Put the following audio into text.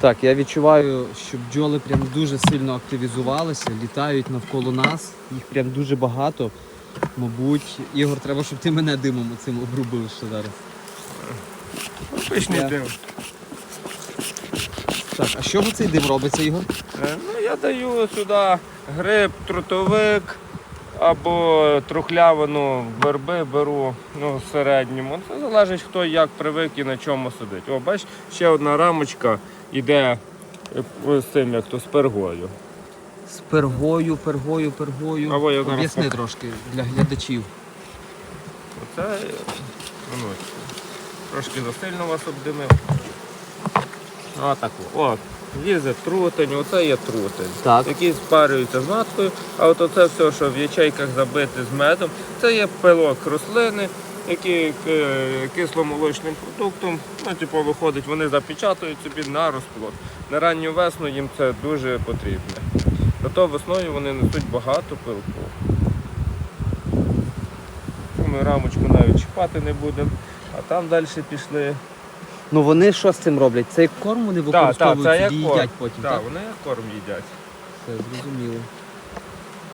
Так, я відчуваю, що бджоли прям дуже сильно активізувалися, літають навколо нас. Їх прям дуже багато. Мабуть, Ігор, треба, щоб ти мене димом цим обрубив ще зараз. Пишний Я- дим. Так, а з чого цей дим робиться, Ігор? Е, Ну, я даю сюди гриб, трутовик або трухлявину верби беру ну, в середньому. Це залежить, хто як привик і на чому сидить. О, бач, ще одна рамочка йде е, з цим, як то з пергою. З пергою, пергою, пергою. Або я зараз Об'ясни пок- трошки для глядачів. Оце е, ну, трошки засильно вас обдимив. Отак. О, лізе трутень, оце є трутень. Так. які спарюються з маткою, а от оце все, що в ячейках забите з медом, це є пилок рослини, які е, кисломолочним продуктом, ну, типу, виходить, вони запечатують собі на розплод. На ранню весну їм це дуже потрібне. Зато весною вони несуть багато пилку. Ми рамочку навіть чіпати не будемо, а там далі пішли. Ну вони що з цим роблять? Цей корм вони Так, так, використовують і їдять потім, Так, так? вони як корм їдять. Все, зрозуміло.